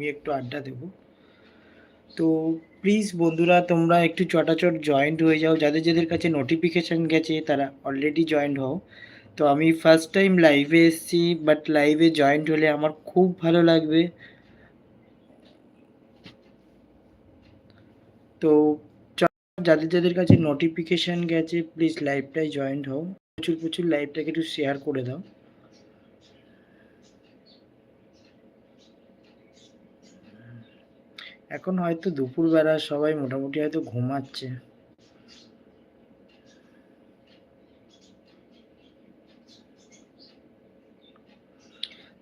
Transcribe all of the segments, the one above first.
জমিয়ে একটু আড্ডা দেবো। তো প্লিজ বন্ধুরা, তোমরা একটু চটাচট জয়েন্ট হয়ে যাও। যাদের যাদের কাছে নোটিফিকেশান গেছে, তারা অলরেডি জয়েন্ট হও। তো আমি ফার্স্ট টাইম লাইভে এসেছি বাট লাইভে জয়েন্ট হলে আমার খুব ভালো লাগবে। তো যাদের যাদের কাছে নোটিফিকেশান গেছে প্লিজ লাইভটাই জয়েন্ট হও। প্রচুর প্রচুর লাইভটাকে একটু শেয়ার করে দাও। এখন হয়তো দুপুরবেলা সবাই মোটামুটি হয়তো ঘুমাচ্ছে।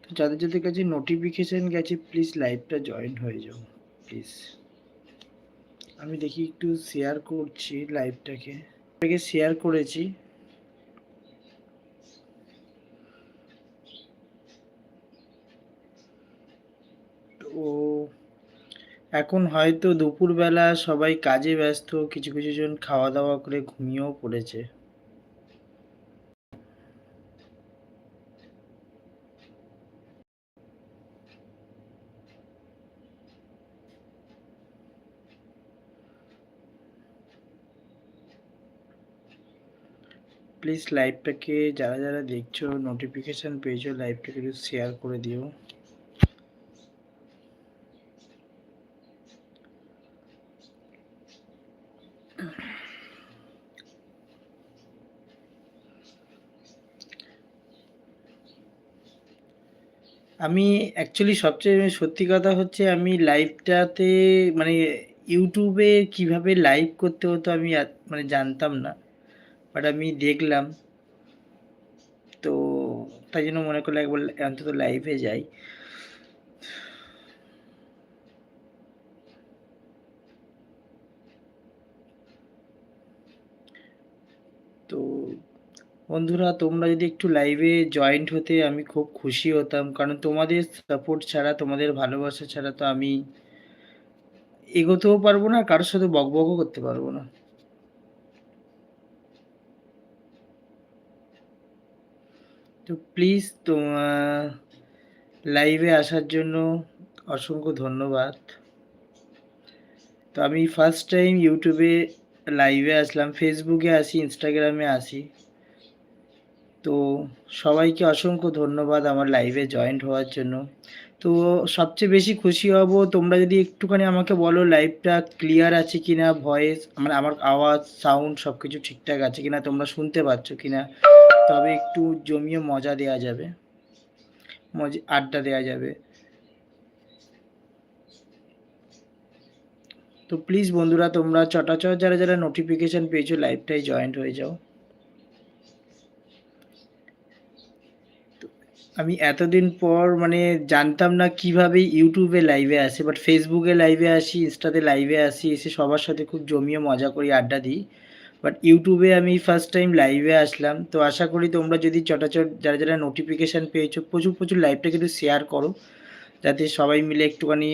তো যাদের যাদের কাছে নোটিফিকেশান গেছে প্লিজ লাইভটা জয়েন হয়ে যাও প্লিজ আমি দেখি একটু শেয়ার করছি লাইভটাকে শেয়ার করেছি তো এখন হয়তো দুপুরবেলা সবাই কাজে ব্যস্ত, কিছু কিছু জন খাওয়া দাওয়া করে ঘুমিয়েও পড়েছে। প্লিজ লাইভটাকে যারা যারা দেখছ নোটিফিকেশান পেয়েছ লাইভটাকে একটু শেয়ার করে দিও। আমি অ্যাকচুয়ালি সবচেয়ে সত্যি কথা হচ্ছে আমি লাইভটাতে মানে ইউটিউবে কীভাবে লাইভ করতে হতো আমি মানে জানতাম না। বাট আমি দেখলাম। তো তাই জন্য মনে করলে একবার অন্তত লাইভে যাই তো বন্ধুরা, তোমরা যদি একটু লাইভে জয়েন্ট হতে আমি খুব খুশি হতাম। কারণ তোমাদের সাপোর্ট ছাড়া, তোমাদের ভালোবাসা ছাড়া তো আমি এগোতেও পারব না, কারোর সাথে বকবকও করতে পারব না। তো প্লিজ তোমার লাইভে আসার জন্য অসংখ্য ধন্যবাদ। তো আমি ফার্স্ট টাইম ইউটিউবে লাইভে আসলাম ফেসবুকে আসি ইনস্টাগ্রামে আসি। তো সবাইকে অসংখ্য ধন্যবাদ আমার লাইভে জয়েন্ট হওয়ার জন্য। তো সবচেয়ে বেশি খুশি হব, তোমরা যদি একটুখানি আমাকে বলো লাইভটা ক্লিয়ার আছে কি না ভয়েস মানে আমার আওয়াজ সাউন্ড সব কিছু ঠিকঠাক আছে কি না তোমরা শুনতে পাচ্ছ কি না তবে একটু জমিয়ে মজা দেওয়া যাবে। মজা, আড্ডা দেওয়া যাবে। তো প্লিজ বন্ধুরা, তোমরা চটাচট যারা যারা নোটিফিকেশান পেয়েছ লাইভটাই জয়েন্ট হয়ে যাও তো আমি এতদিন পর মানে জানতাম না কীভাবে ইউটিউবে লাইভে আসে বাট ফেসবুকে লাইভে আসি ইনস্টাতে লাইভে আসি, এসে সবার সাথে খুব জমিয়ে মজা করি, আড্ডা দিই। বাট ইউটিউবে আমি ফার্স্ট টাইম লাইভে আসলাম। তো আশা করি তোমরা যদি চটাচট যারা যারা নোটিফিকেশান পেয়েছ, প্রচুর প্রচুর লাইভটা কিন্তু শেয়ার করো। যাতে সবাই মিলে একটুখানি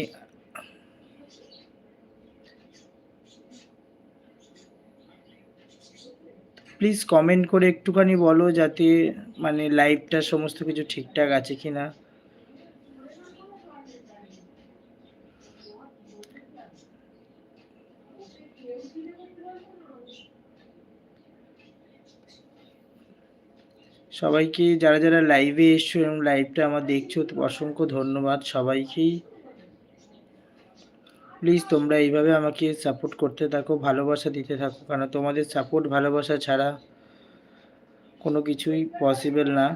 প্লিজ কমেন্ট করে একটুখানি বলো যাতে মানে লাইভটা সমস্ত কিছু ঠিকঠাক আছে কি না সবাইকে যারা যারা লাইভে এসছো এবং লাইভটা আমার দেখছ, অসংখ্য ধন্যবাদ সবাইকেই। প্লিজ তোমরা এইভাবে আমাকে সাপোর্ট করতে থাকো, ভালোবাসা দিতে থাকো। কারণ তোমাদের সাপোর্ট ভালোবাসা ছাড়া কোনো কিছুই পসিবল না।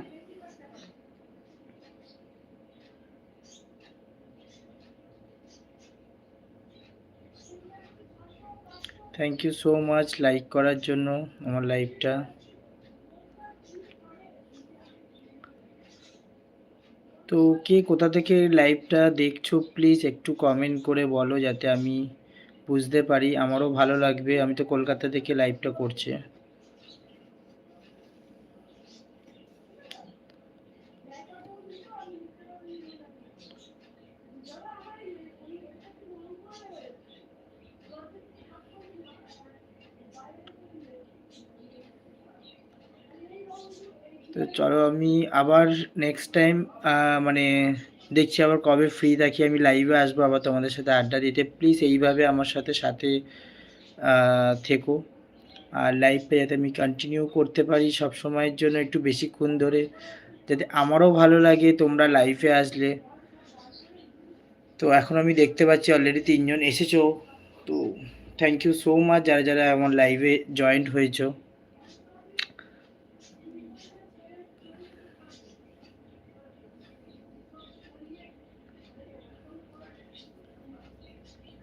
Thank you so much like করার জন্য আমার লাইভটা তো কে কোথা থেকে লাইভটা দেখছ প্লিজ একটু কমেন্ট করে বলো যাতে আমি বুঝতে পারি। আমারও ভালো লাগবে। আমি তো কলকাতা থেকে লাইভটা করছি তো চলো আমি আবার নেক্সট টাইম মানে দেখছি আবার কবে ফ্রি থাকি, আমি লাইভে আসব আবার তোমাদের সাথে আড্ডা দিতে। প্লিজ এইভাবে আমার সাথে সাথে থেকো। আর লাইভটা যাতে আমি কন্টিনিউ করতে পারি সব সময়ের জন্য একটু বেশিক্ষণ ধরে, যাতে আমারও ভালো লাগে তোমরা লাইভে আসলে। তো এখন আমি দেখতে পাচ্ছি অলরেডি তিনজন এসেছ। তো থ্যাংক ইউ সো মাচ যারা যারা আমার লাইভে জয়েন্ট হয়েছো।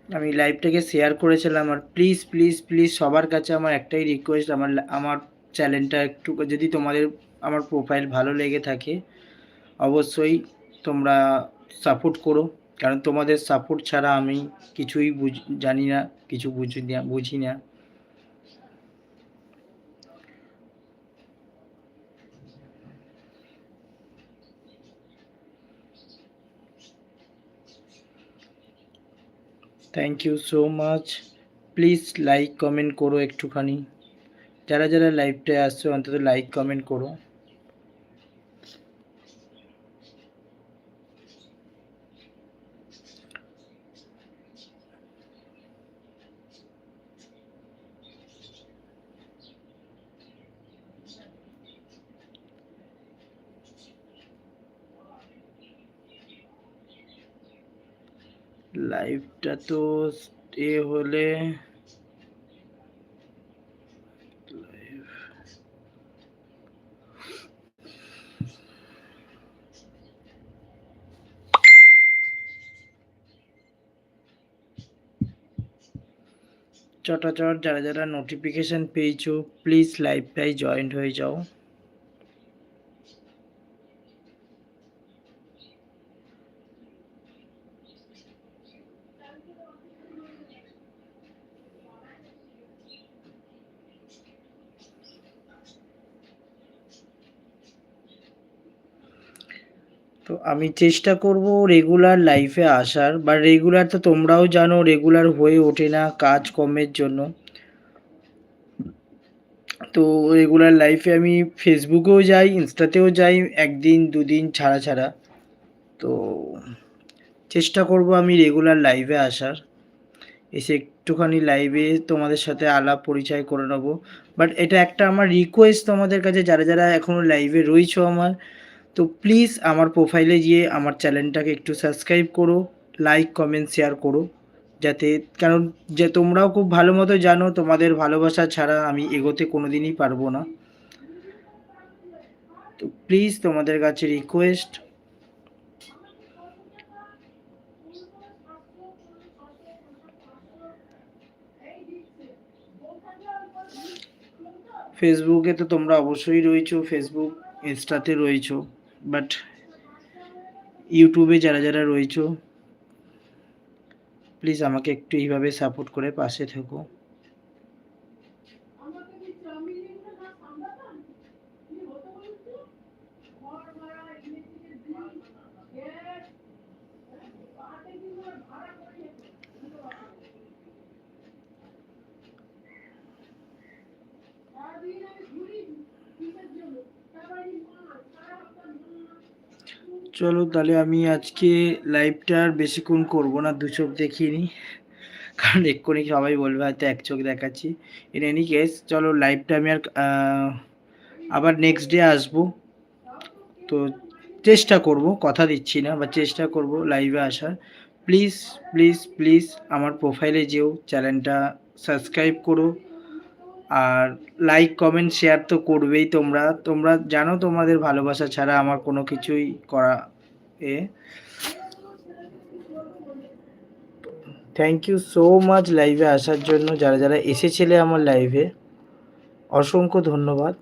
আমি লাইভটাকে শেয়ার করেছিলাম আর প্লিজ প্লিজ প্লিজ সবার কাছে আমার একটাই রিকোয়েস্ট আমার আমার চ্যানেলটা একটু, যদি তোমাদের আমার প্রোফাইল ভালো লেগে থাকে, অবশ্যই তোমরা সাপোর্ট করো। কারণ তোমাদের সাপোর্ট ছাড়া আমি কিছুই বুঝ, জানি না, কিছু বুঝি না বুঝি না। Thank you so much please like comment করো একটুখানি। যারা যারা লাইভটায় আসছো, অন্তত লাইক কমেন্ট করো। লাইভটা তো এ হলে চটাচট যারা যারা নোটিফিকেশান পেয়েছ প্লিজ লাইভটাই জয়েন্ট হয়ে যাও। তো আমি চেষ্টা করব রেগুলার লাইফে আসার। বা রেগুলার তো তোমরাও জানো রেগুলার হয়ে ওঠে না কাজ কমের জন্য। তো রেগুলার লাইফে আমি ফেসবুকেও যাই ইনস্টাতেও যাই, একদিন, দুদিন ছাড়া ছাড়া। তো চেষ্টা করব আমি রেগুলার লাইভে আসার। এসে একটুখানি লাইভে তোমাদের সাথে আলাপ পরিচয় করে নেব। বাট এটা একটা আমার রিকোয়েস্ট তোমাদের কাছে, যারা যারা এখনও লাইভে রয়েছো আমার। তো প্লিজ আমার প্রোফাইলে গিয়ে আমার চ্যানেলটাকে একটু সাবস্ক্রাইব করো লাইক কমেন্ট শেয়ার করো, যাতে কারণ যে তোমরাও খুব ভালো মতো জানো, তোমাদের ভালোবাসা ছাড়া আমি এগোতে কোনো দিনই পারব না। তো প্লিজ তোমাদের কাছে রিকোয়েস্ট ফেসবুকে তো তোমরা অবশ্যই রয়েছো ফেসবুক ইনস্টাতে রয়েছো। বাট ইউটিউবে যারা যারা রয়েছো প্লিজ আমাকে একটু এইভাবে সাপোর্ট করে পাশে থেকো। চলো, তাহলে আমি আজকে লাইভটা আর বেশিক্ষণ করব না, দু চোখ দেখিয়ে দেখিনি কারণ এক্ষুনি সবাই বলবে, হয়তো এক চোখ দেখাচ্ছি। ইন এনি কেস চলো লাইভটা আমি আর আবার নেক্সট ডে আসব। তো চেষ্টা করব, কথা দিচ্ছি না বা চেষ্টা করব লাইভে আসার। প্লিজ প্লিজ প্লিজ আমার প্রোফাইলে যেও চ্যানেলটা সাবস্ক্রাইব করো। আর লাইক কমেন্ট শেয়ার তো করবেই তোমরা। তোমরা জানো তোমাদের ভালোবাসা ছাড়া আমার কোনো কিছুই করা এ। থ্যাংক ইউ সো মাচ লাইভে আসার জন্য। যারা যারা এসেছিলে আমার লাইভে অসংখ্য ধন্যবাদ।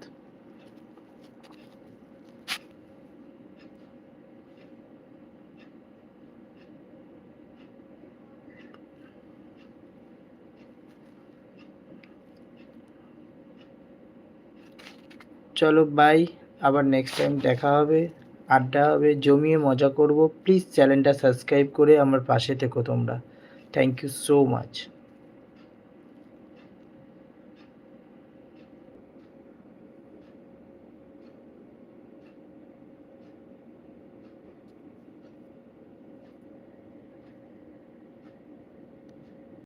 চলো বাই আবার নেক্সট টাইম দেখা হবে, আড্ডা হবে, জমিয়ে মজা করব। প্লিজ চ্যানেলটা সাবস্ক্রাইব করে আমার পাশে থেকো তোমরা। Thank you so much